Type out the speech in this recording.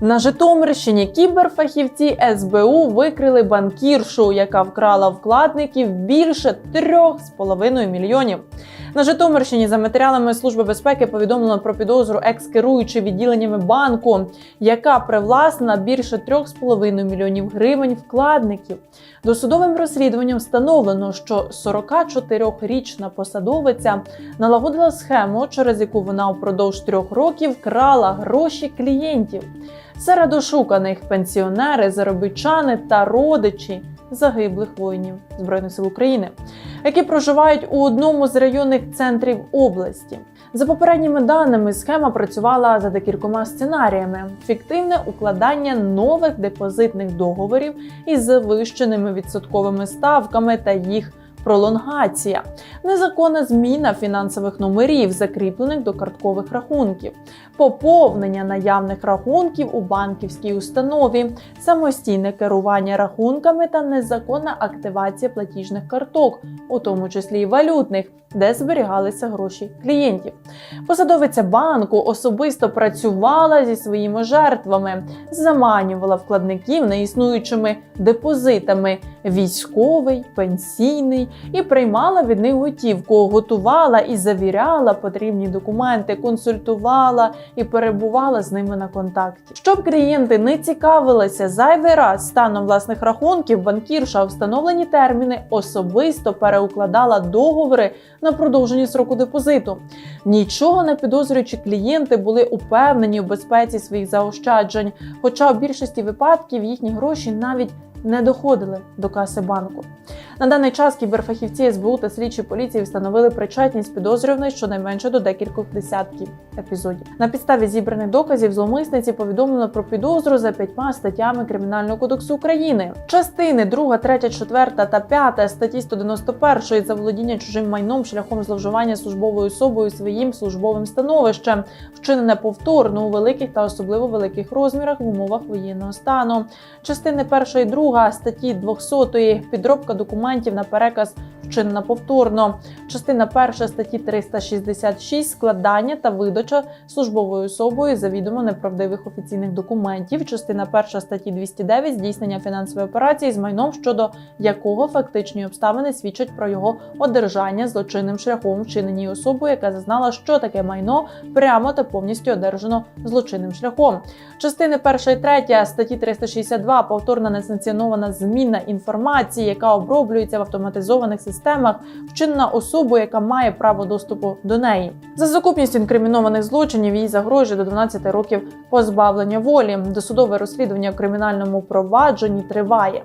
На Житомирщині кіберфахівці СБУ викрили банкіршу, яка вкрала вкладників більше 3,5 мільйонів. На Житомирщині за матеріалами Служби безпеки повідомлено про підозру екс-керуючи відділеннями банку, яка привласнила більше 3,5 мільйонів гривень вкладників. Досудовим розслідуванням встановлено, що 44-річна посадовиця налагодила схему, через яку вона упродовж трьох років крала гроші клієнтів. Серед ошуканих пенсіонери, заробітчани та родичі загиблих воїнів Збройних сил України, які проживають у одному з районних центрів області. За попередніми даними, схема працювала за декількома сценаріями: фіктивне укладання нових депозитних договорів із завищеними відсотковими ставками та їх пролонгація, незаконна зміна фінансових номерів, закріплених до карткових рахунків, поповнення наявних рахунків у банківській установі, самостійне керування рахунками та незаконна активація платіжних карток, у тому числі і валютних, де зберігалися гроші клієнтів. Посадовиця банку особисто працювала зі своїми жертвами, заманювала вкладників неіснуючими депозитами військовий, пенсійний і приймала від них готівку, готувала і завіряла потрібні документи, консультувала і перебувала з ними на контакті. Щоб клієнти не цікавилися зайвий раз станом власних рахунків, банкірша встановлені терміни особисто переукладала договори на продовження сроку депозиту. Нічого не підозрюючи клієнти були упевнені у безпеці своїх заощаджень, хоча у більшості випадків їхні гроші навіть не доходили до каси банку. На даний час кіберфахівці СБУ та слідчі поліції встановили причетність підозрюваної щонайменше до декількох десятків епізодів. На підставі зібраних доказів зловмисниці повідомлено про підозру за п'ятьма статтями Кримінального кодексу України. Частини 2, 3, 4 та 5 статті 191 за володіння чужим майном шляхом зловживання службовою особою своїм службовим становищем, вчинене повторно у великих та особливо великих розмірах в умовах воєнного стану. Частини 1 і 2 статті 200 підробка документів на переказ вчинена повторно. Частина 1 статті 366 складання та видача службовою особою завідомо неправдивих офіційних документів. Частина 1 статті 209 здійснення фінансової операції з майном, щодо якого фактичні обставини свідчать про його одержання злочинним шляхом вчиненій особою, яка зазнала, що таке майно прямо та повністю одержано злочинним шляхом. Частини 1 і 3 статті 362 повторна несанкціонована зміна інформації, яка оброблюється в автоматизованих системах, вчинена особою, яка має право доступу до неї. За сукупністю інкримінованих злочинів їй загрожує до 12 років позбавлення волі. Досудове розслідування у кримінальному провадженні триває.